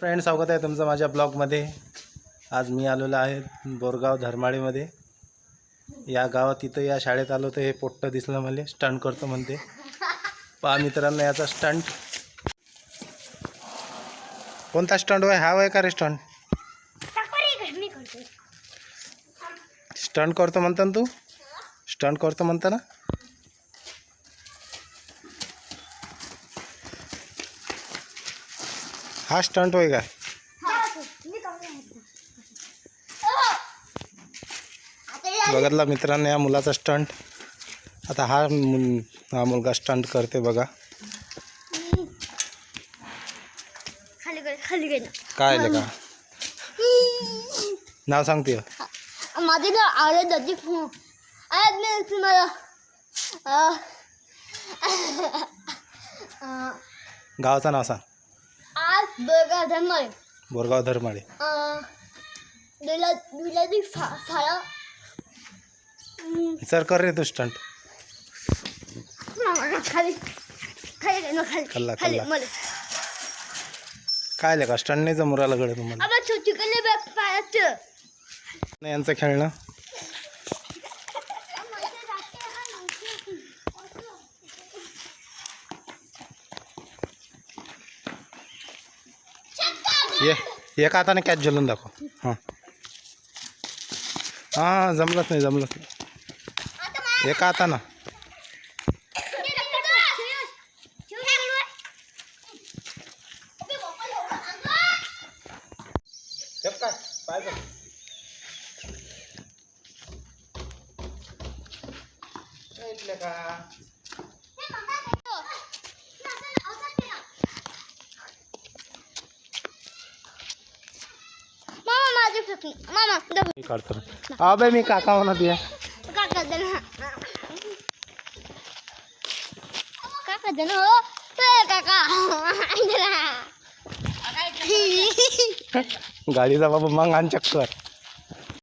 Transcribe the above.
Friend स्वागत आहे तुमचं माझ्या ब्लॉगमध्ये. आज मी आलेलो आहे बोरगाव धरमाळीमध्ये. या गावात इथं या शाळेत आलो तर हे पोट्ट दिसलं मला स्टंट करतो म्हणते. पहा मित्रांनो याचा स्टंट कोणता स्टंट होय? हा होय का रे स्टंट स्टंट करतो म्हणता ना तू? स्टंट करतो म्हणता ना? हा स्टंट होय का? बघितला मित्रांनो या मुलाचा स्टंट. आता हा हा मुलगा स्टंट करते बघा. काय का? नाव सांगते माझे ना आले दादी आज मी तुम्हाला अं, अं, गावाचं नाव सांग. बघा धर्माळे बोरगाव धरमाळे दिला दिला ती फा फाळा. कर रे तू स्टंट खाली. खाली गे ना खाली. कल्ला, खाली कल्ला. मला काय आलं का स्टंट नाही जमूर आलं गड्या तुम्हाला? आता छोटी कले बॅग पायाचं नाही यांचं खेळणं? ये हाताने कॅच झेलून दाखव हाँ। हाँ जमलंच नाही जमलंच नाही। एका हातानं का मामा दब मी काढतो अबे मी काका म्हणत ये काका ना. काका ना हो. ते काका. गाडीचा बाबा मग आण चक्कर.